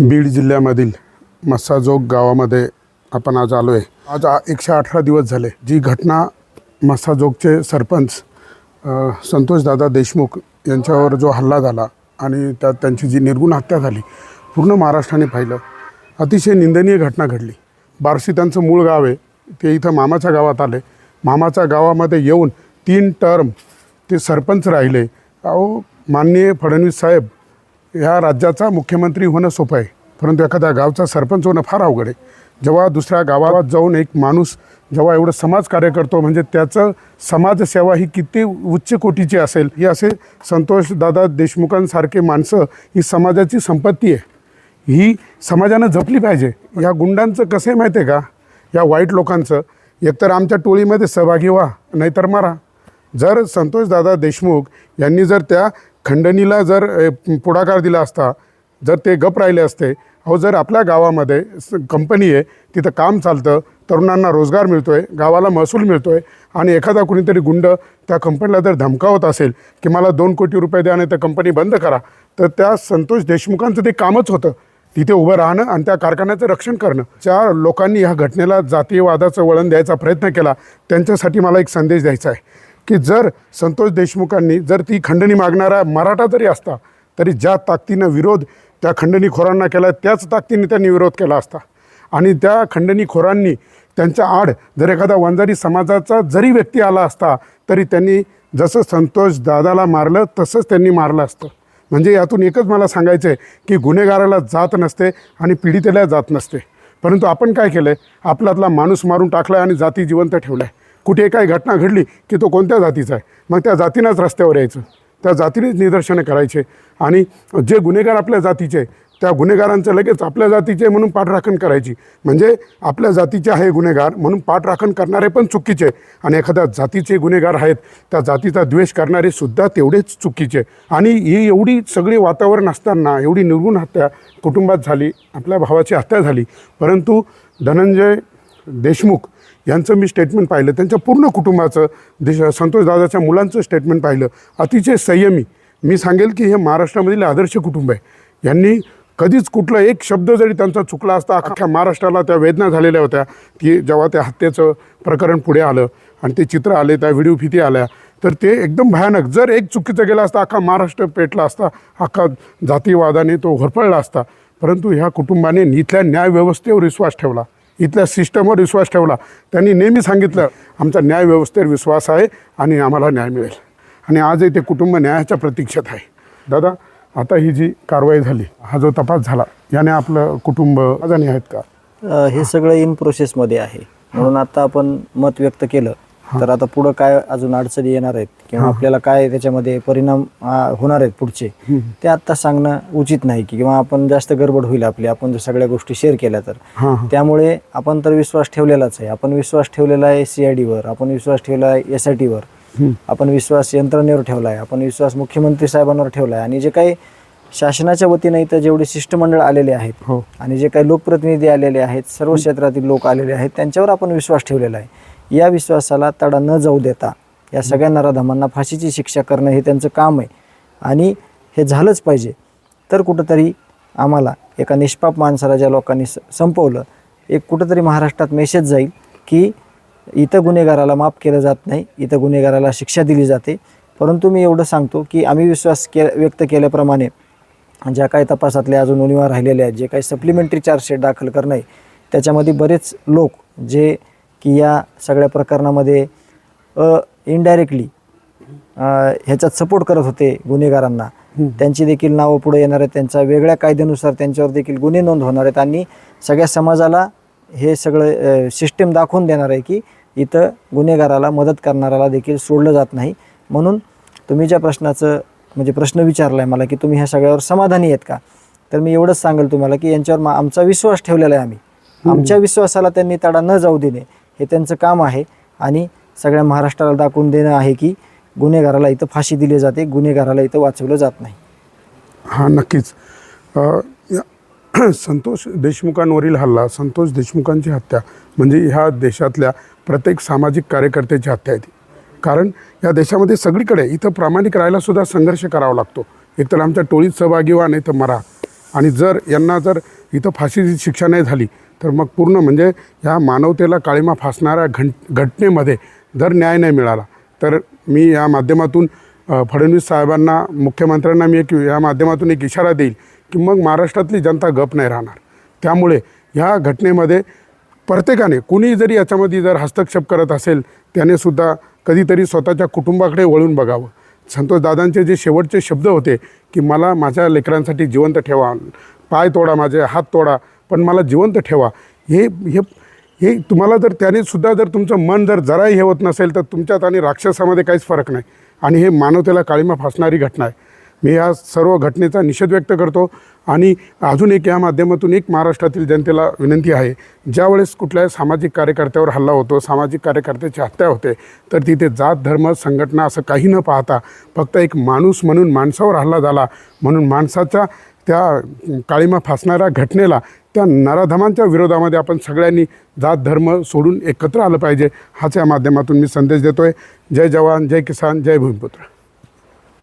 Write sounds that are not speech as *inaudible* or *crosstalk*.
बीड जिल्ह्यामधील मस्साजोग गावामध्ये आपण आज आलो आहे आज एकशे अठरा दिवस झाले. जी घटना मस्साजोगचे सरपंच संतोषदादा देशमुख यांच्यावर जो हल्ला झाला आणि त्यात त्यांची जी निर्गुण हत्या झाली पूर्ण महाराष्ट्राने पाहिलं. अतिशय निंदनीय घटना घडली. बार्शी त्यांचं मूळ गाव आहे. ते इथं मामाच्या गावात आले. मामाच्या गावामध्ये येऊन तीन टर्म ते सरपंच राहिले. अहो माननीय फडणवीस साहेब ह्या राज्याचा मुख्यमंत्री होणं सोपं आहे. परंतु एखाद्या गावचा सरपंच होणं फार अवघड आहे. जेव्हा दुसऱ्या गावात जाऊन एक माणूस जेव्हा एवढं समाजकार्य करतो म्हणजे त्याचं समाजसेवा ही किती उच्च कोटीची असेल ही असे संतोषदादा देशमुखांसारखे माणसं ही समाजाची संपत्ती आहे. ही समाजानं जपली पाहिजे. या गुंडांचं कसं आहे माहिती आहे का? या वाईट लोकांचं. एकतर आमच्या टोळीमध्ये सहभागी व्हा नाहीतर मारा. जर संतोषदादा देशमुख यांनी जर त्या खंडणीला जर पुढाकार दिला असता जर ते गप राहिले असते अहो जर आपल्या गावामध्ये कंपनी आहे तिथं काम चालतं तरुणांना रोजगार मिळतो आहे गावाला महसूल मिळतो आहे आणि एखादा कुणीतरी गुंड त्या कंपनीला जर धमकावत असेल की मला दोन कोटी रुपये द्या आणि त्या कंपनी बंद करा तर त्या संतोष देशमुखांचं ते कामच होतं. तिथे उभं राहणं आणि त्या कारखान्याचं रक्षण करणं. ज्या लोकांनी ह्या घटनेला जातीयवादाचं वळण द्यायचा प्रयत्न केला त्यांच्यासाठी मला एक संदेश द्यायचा आहे. की जर संतोष देशमुखांनी जर ती खंडणी मागणारा मराठा जरी असता तरी ज्या ताकदीनं विरोध त्या खंडणीखोरांना केला त्याच ताकदीने त्यांनी विरोध केला असता. आणि त्या खंडणीखोरांनी त्यांच्या आड जर एखादा वंजारी समाजाचा जरी व्यक्ती आला असता तरी त्यांनी जसं संतोष दादाला मारलं तसंच त्यांनी मारलं असतं. म्हणजे यातून एकच मला सांगायचं आहे की गुन्हेगाराला जात नसते आणि पीडितेला जात नसते. परंतु आपण काय केलं आहे आपल्यातला माणूस मारून टाकला आहे आणि जाती जिवंत ठेवला आहे कुठे काही घटना घडली की तो कोणत्या जातीचा आहे? मग त्या जातीनंच रस्त्यावर यायचं. त्या जातीनेच निदर्शनं करायचे. आणि जे गुन्हेगार आपल्या जातीचे त्या गुन्हेगारांचं लगेच आपल्या जातीचे म्हणून पाठराखण करायची. म्हणजे आपल्या जातीचे आहे गुन्हेगार म्हणून पाठराखण करणारे पण चुकीचे आणि एखाद्या जातीचे गुन्हेगार आहेत त्या जातीचा द्वेष करणारे सुद्धा तेवढेच चुकीचे आणि ही एवढी सगळी वातावरण असताना एवढी निर्गुण हत्या कुटुंबात झाली आपल्या भावाची हत्या झाली. परंतु धनंजय देशमुख यांचं मी स्टेटमेंट पाहिलं. त्यांच्या पूर्ण कुटुंबाचं देश संतोषदादाच्या मुलांचं स्टेटमेंट पाहिलं. अतिशय संयमी. मी सांगेल की हे महाराष्ट्रामधील आदर्श कुटुंब आहे. यांनी कधीच कुठला एक शब्द जरी त्यांचा चुकला असता अख्ख्या महाराष्ट्राला त्या वेदना झालेल्या होत्या की जेव्हा त्या हत्येचं प्रकरण पुढे आलं आणि ते चित्र आले त्या व्हिडिओ फिती आल्या तर ते एकदम भयानक. जर एक चुकीचं गेलं असता अख्खा महाराष्ट्र पेटला असता अख्खा जातीवादाने तो होरपळला असता परंतु ह्या कुटुंबाने इथल्या न्यायव्यवस्थेवर विश्वास ठेवला. इथल्या सिस्टमवर विश्वास ठेवला. त्यांनी नेहमी सांगितलं आमचा न्यायव्यवस्थेवर विश्वास आहे आणि आम्हाला न्याय मिळेल. आणि आजही ते कुटुंब न्यायाच्या प्रतीक्षेत आहे. दादा आता ही जी कारवाई झाली हा जो तपास झाला याने आपलं कुटुंब अजाणी आहेत का? हे सगळं इन प्रोसेसमध्ये आहे. म्हणून आता आपण मत व्यक्त केलं. तर आता पुढं काय अजून अडचणी येणार आहेत? किंवा आपल्याला काय त्याच्यामध्ये परिणाम होणार आहेत पुढचे? ते आता सांगणं उचित नाही की किंवा आपण जास्त गडबड होईल आपली. आपण जर सगळ्या गोष्टी शेअर केल्या तर. त्यामुळे आपण तर विश्वास ठेवलेलाच आहे. आपण विश्वास ठेवलेला आहे सी आय डीवर आपण विश्वास ठेवला आहे एस आय टीवर आपण विश्वास यंत्रणेवर ठेवला आहे आपण विश्वास मुख्यमंत्री साहेबांवर ठेवला आहे आणि जे काही शासनाच्या वतीने इथं जेवढे शिष्टमंडळ आलेले आहेत हो. आणि जे काही लोकप्रतिनिधी आलेले आहेत सर्व क्षेत्रातील लोक आलेले आहेत त्यांच्यावर आपण विश्वास ठेवलेला आहे. या विश्वासाला तडा न जाऊ देता या सगळ्या नराधमांना फाशीची शिक्षा करणं हे त्यांचं काम आहे. आणि हे झालंच पाहिजे. तर कुठंतरी आम्हाला एका निष्पाप माणसाला ज्या लोकांनी स- संपवलं एक कुठंतरी महाराष्ट्रात मेसेज जाईल की इथं गुन्हेगाराला माफ केलं जात नाही इथं गुन्हेगाराला शिक्षा दिली जाते. परंतु मी एवढं सांगतो की आम्ही विश्वास के व्यक्त केल्याप्रमाणे ज्या काही तपासातल्या अजून उणीवा राहिलेल्या आहेत जे काही सप्लिमेंटरी चार्जशीट दाखल करणं आहे त्याच्यामध्ये बरेच लोक जे की या सगळ्या प्रकरणामध्ये इनडायरेक्टली ह्याच्यात सपोर्ट करत होते गुन्हेगारांना. त्यांची देखील नावं पुढे येणार आहेत त्यांच्या वेगळ्या कायद्यानुसार त्यांच्यावर देखील गुन्हे नोंद होणार आहेत आणि सगळ्या समाजाला हे सगळं सिस्टीम दाखवून देणार आहे की इथं गुन्हेगाराला मदत करणाऱ्याला देखील सोडलं जात नाही. म्हणून तुम्ही ज्या प्रश्नाचं म्हणजे प्रश्न विचारला आहे मला की तुम्ही ह्या सगळ्यावर समाधानी आहेत का? तर मी एवढंच सांगेल तुम्हाला की यांच्यावर आमचा विश्वास ठेवलेला आहे आम्ही. आमच्या विश्वासाला त्यांनी तडा न जाऊ देणे. हे त्यांचं काम आहे. आणि सगळ्या महाराष्ट्राला दाखवून देणं आहे की गुन्हेगाराला इथं फाशी दिली जाते. गुन्हेगाराला इथं वाचवलं जात नाही. हां नक्कीच. या- *clears throat* संतोष देशमुखांवरील हल्ला संतोष देशमुखांची हत्या म्हणजे ह्या देशातल्या प्रत्येक सामाजिक कार्यकर्त्याची हत्या आहे ती. कारण या देशामध्ये सगळीकडे इथं प्रामाणिक राहायला सुद्धा संघर्ष करावा लागतो. एकतर आमच्या टोळीत सहभागी व्हा नाही तर मरा. आणि जर यांना जर इथं फाशीची शिक्षा नाही झाली तर मग पूर्ण म्हणजे ह्या मानवतेला काळीमा फासणाऱ्या घं घटनेमध्ये जर न्याय नाही मिळाला तर मी या माध्यमातून फडणवीस साहेबांना मुख्यमंत्र्यांना मी एक या माध्यमातून एक इशारा देईल की मग महाराष्ट्रातली जनता गप नाही राहणार. त्यामुळे ह्या घटनेमध्ये प्रत्येकाने कुणी जरी याच्यामध्ये जर हस्तक्षेप करत असेल त्याने सुद्धा कधीतरी स्वतःच्या कुटुंबाकडे वळून बघावं. संतोष दादांचे जे शेवटचे शब्द होते की मला माझ्या लेकरांसाठी जिवंत ठेवा पाय तोडा माझे हात तोडा पण मला जिवंत ठेवा. हे हे हे तुम्हाला जर त्याने सुद्धा जर तुमचं मन जर जराही हे होत नसेल तर तुमच्यात आणि राक्षसामध्ये काहीच फरक नाही. आणि हे मानवतेला काळीमा फासणारी घटना आहे. मी या सर्व घटनेचा निषेध व्यक्त करतो. आणि अजून एक या माध्यमातून एक महाराष्ट्रातील जनतेला विनंती आहे. ज्यावेळेस कुठल्याही सामाजिक कार्यकर्त्यावर हल्ला होतो सामाजिक कार्यकर्त्याची हत्या होते तर तिथे जात धर्म संघटना असं काही न पाहता फक्त एक माणूस म्हणून माणसावर हल्ला झाला. म्हणून माणसाच्या त्या काळीमा फासणाऱ्या घटनेला त्या नराधमांच्या विरोधामध्ये आपण सगळ्यांनी जात धर्म सोडून एकत्र आलं पाहिजे हाच या माध्यमातून मी संदेश देतो आहे जय जवान जय किसान जय भूमिपुत्र.